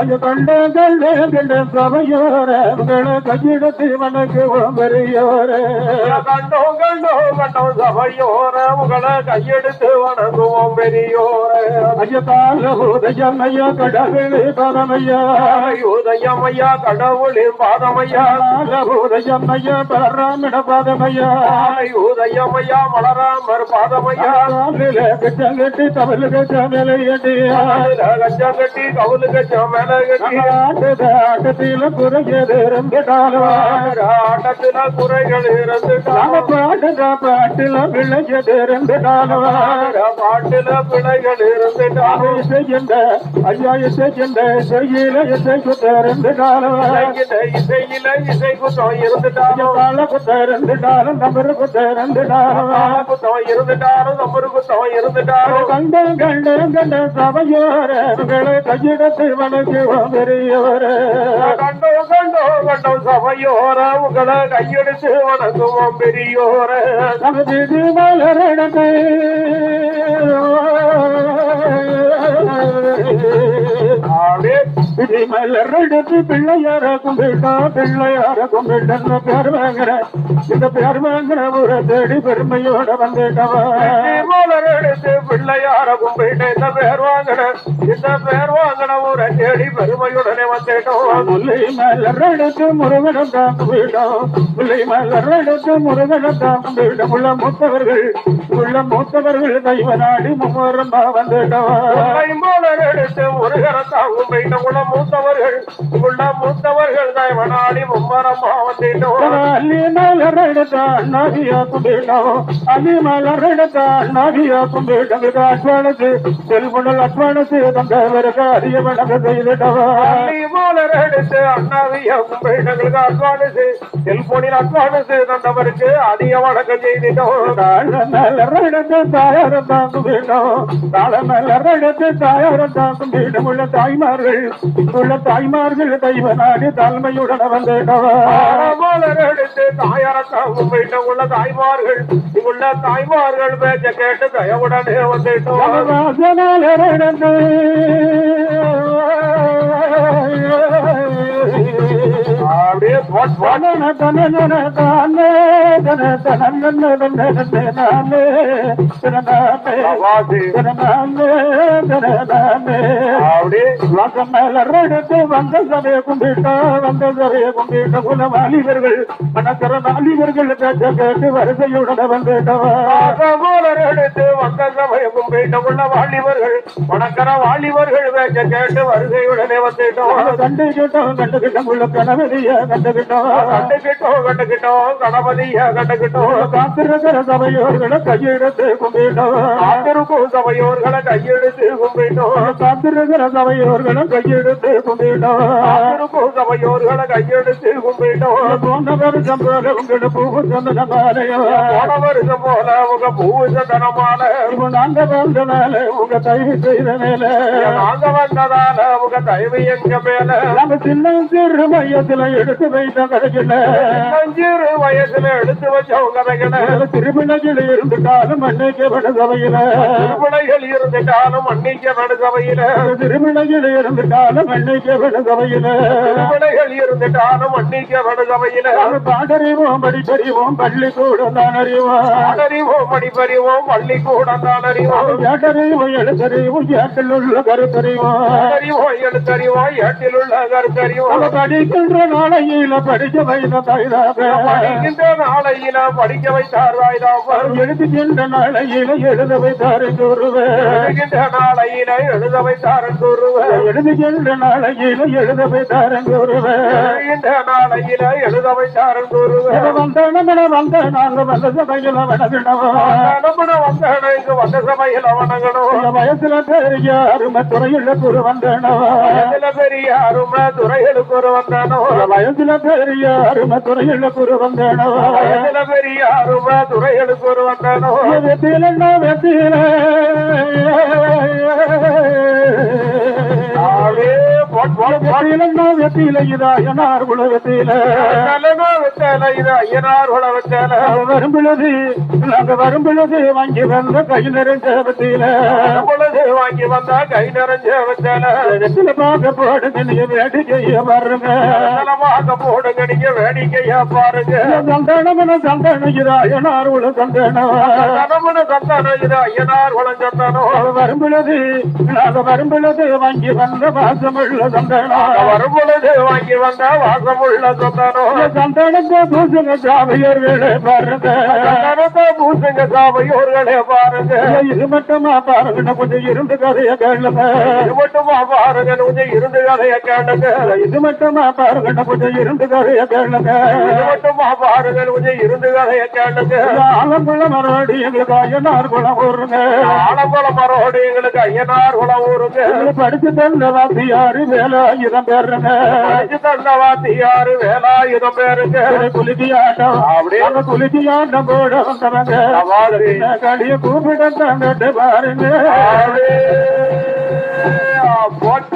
ஐயோ கண்ட கண்ட சபையோர உங்களை கையெடுத்து வணங்குவோம் பெரியோரே கண்டோ கண்டோ கண்டோ சபையோர உங்களை கையெடுத்து வணங்குவோம் பெரியோர. ஐயோ கால உதயம் ஐயா கடவுளே பரமையா உதயம் ஐயா கடவுளின் பாதமையா. கால உதயம் ஐயா பராமிட பதமையா. உதயம் ஐயா மலராமர் பாதமையா கச்சம் கட்டி தமிழ் கச்ச மேலையடி கஞ்சம் கட்டி கவுலு கச்சம் மேல கட்டி ஆட்டத ஆட்டத்தில ரெண்டு காலவா ஆட்டத்தில குறைகள் பாடுற பாட்டில ரெண்டு காலவா பாட்டில பிழைகள் இருந்துட்டாலும் ஐயா இசைக்கின்ற இசையில இசை குத்த ரெண்டு காலவா இசையில இசை குத்தம் இருந்துட்டாலும் கால குத்த ரெண்டு காலம் தமிழ் குத்த ரெண்டு காலவா குத்தம் இருந்துட்டாலும் நம்பரு குத்தம் இருந்துட்டாலும் கண்ட கண்ட கண்ட சபையோர உங்களை கையிடத்து வணங்குவோம் பெரியவரே கண்டோ கண்டோ கண்டோ சபையோர உங்களை கையெடுத்து வணங்குவோம் பெரியோர ஆடே மலரடத்து பிள்ளையார கும்பிட்டா பிள்ளையார கும்பிட்டு பேர் வாங்குற. இந்த பேர் வாங்குற ஒரு தேடி பெருமையோட வந்துட்டவா மலர் எடுத்து பிள்ளையார கும்பிட்டு இந்த பேர் வாங்கின இந்த பேர் வாங்கின ஊரை தேடி பெருமையுடனே வந்துட்டோம் முல்லை மலரடத்து முருகனம் தான் கும்பிட்டோம் முல்லை மலரடத்து முருகனம் தான் கும்பிட்டோம் உள்ள மூத்தவர்கள் உள்ள மூத்தவர்கள் தெய்வ நாடி மும்முரமா வந்துட்டவா மலர் எடுத்து முருகரத்தான் கும்பிட்டு உள்ள மூத்தவர்கள் உள்ள மூத்தவர்கள் தயவனாடி மும்மரமா வந்துட்டோம் மலரெடுத்தா நதியா கும்பிட்டோம் அலி மலரெடுத்தா நதியா கும்பிட்டோம் அட்வானது செல்வனல் அட்வானது தந்தவருக்கு அதிக வணங்க செய்துட்டவா மலர் எடுத்து அண்ணாவிய கும்பிட்டங்களுக்கு அட்வானஸ் செல்போனில் அட்வானஸ் தந்தவருக்கு அதிக வணக்கம் செய்திட்டோம் தாழ மலரெடுத்து தாயாரம் தான் கும்பிட்டோம் தாழ மலரெடுத்து தாயாரம் தான் கும்பிட்டோம் உள்ள தாய்மார்கள் உள்ள தாய்மார்கள் தெய்வ நாடு தலைமையுடன் வந்துட்டவா மலர் தாயாரத்தான் உள்ள தாய்மார்கள் இங்குள்ள தாய்மார்கள் பேச்ச கேட்டு தயவுடனே வந்துட்டோம் அப்படியே போட் போட் வாசி அப்படியே எடுத்து வந்த சபையை கும்பிட்டா வந்த சபையை கும்பிட்ட குல வாலிபர்கள் மனக்கர வாலிபர்கள் பேச்ச கேட்டு வரிசையுடன் வந்துட்டவா. மலர் எடுத்து வந்த சமயம் கும்பிட்டு உள்ள வாலிபர்கள் வணக்கர வாலிபர்கள் பேச்ச கேட்டு வருகையுடனே வந்துட்டோம் கண்டுகிட்டோம் கண்டுகிட்டோம் உள்ள கணவதிய கண்டுகிட்டோம் கண்டுகிட்டோம் கண்டுகிட்டோம் கணபதிய கண்டுகிட்டோம் காத்திருக்கிற சபையோர்களை கையெடுத்து கும்பிட்டோம் காத்திருக்கும் சபையோர்களை கையெடுத்து கும்பிட்டோம் காத்திருக்கிற சபையோர்களை கையெடுத்து கும்பிட்டோம் காத்திருக்கும் சபையோர்களை கையெடுத்து கும்பிட்டோம் போன வருஷம் போல உங்களோட பூவு சொந்த போன வருஷம் போல உங்க பூச தனமான நாங்க வந்தனால உங்க தயவு செய்த மேல நாங்க வந்ததால உங்க தயவு எங்க மேல நம்ம சின்ன சிறு எடுத்து வைத்த கதைகள அஞ்சிறு வயசுல எடுத்து வச்ச கதைகளை திருமணத்தில் இருந்துட்டாலும் மன்னிக்கப்பட சபையில. திருவிழைகள் இருந்துட்டாலும் மன்னிக்க சபையில. திருமணத்தில் இருந்துட்டாலும் மன்னிக்கப்பட சபையில. திருவிழைகள் இருந்துட்டாலும் மன்னிக்க சபையில. பாடறிவோம் படிப்பறிவோம் பள்ளிக்கூடம் தான் அறிவோம். அறிவோம் படிப்பறிவோம் பள்ளிக்கூடம் தான் அறிவோம். ஏட்டறிவோம் எழுத்தறிவோம் ஏட்டில் உள்ள கருத்தறிவோம். அறிவோம் எழுத்தறிவோம் ஏட்டில் உள்ள கருத்தறிவோம். படிக்கின்ற நாளையில படிக்க வைத்த தாய்தாப படிக்கின்ற நாளையில படிக்க வைத்தார் வாய்தாப்பர் எழுதுகின்ற நாளையில எழுத வைத்தாரு எழுதுகின்ற நாளையில எழுத வைத்தார் எழுதுகின்ற நாளையில எழுத வைத்தாரு எழுதுகின்ற நாளையில எழுத வைத்தார் குருவர் வந்த நாங்க வந்த சபையில வணங்கினவா நம்மட வந்த இங்கு வந்த சபையில் வணங்கணும் வயசுல பெரிய அருமை துறையுள்ள குரு வந்தனவா? இதுல பெரிய அருமை துறைகளுக்கு ஒரு வந்தானோ வயசுல பெரிய அருமை துறையுள்ள குரு வந்தனவா இதுல பெரிய அருமை துறைகளுக்கு ஒரு வந்தானோ. வெத்தியில வெத்தியில போட் வெத்தியிலன்னா வெத்தியில இதாயனார் குல கலனா வெத்தல இது ஐயனார் குல வெத்தல வரும் பொழுது நாங்க வரும் பொழுது வாங்கி வந்த கை நிறைஞ்ச வெத்தியில பொழுது வாங்கி வந்தா கை நிறைஞ்ச வெத்தல வெத்தில பார்க்க போடுங்க நீங்க வேடிக்கைய பாருங்க. நலமாக போடுங்க நீங்க வேடிக்கையா பாருங்க. சந்தனமன சந்தன இதாயனார் குல சந்தனம் கணவன சந்தானம் இது ஐயனார் குலம் சந்தானம் வரும் பொழுது நாங்க வரும் பொழுது வாங்கி வந்த வாசமுள்ள சந்தனம் வரும் பொழுது வாங்கி வந்தா வாசமுள்ள சந்தானம் சந்தனத்தை பூசுங்க சாமியர்களே பாருங்க. சந்தானத்தை பூசுங்க சாவையோர்களே பாருங்க. இது மட்டுமா பாருங்க கொஞ்சம் இருந்து கதைய கேளுங்க. இது மட்டுமா பாருங்க கொஞ்சம் இருந்து கதைய கேளுங்க. இது மட்டுமா பாருங்க கொஞ்சம் இருந்து கதைய கேளுங்க. இது மட்டுமா பாருங்க கொஞ்சம் இருந்து கதைய கேளுங்க. ஆலங்குள மறுபடி எங்களுக்கு ஐயனார் குளம் ஊருங்க. எங்களுக்கு ஐயனார் படிச்சு தந்த வாத்தியாரு வேலாயுதம் பேருங்க வாத்தியாரு வேலாயுதம் பேருங்க குலுக்கியாட்டம் அப்படியே குலுக்கியாட்டம் போட வந்தவங்க களிய கூப்பிட தந்துட்டு பாருங்க. அப்படியே போட்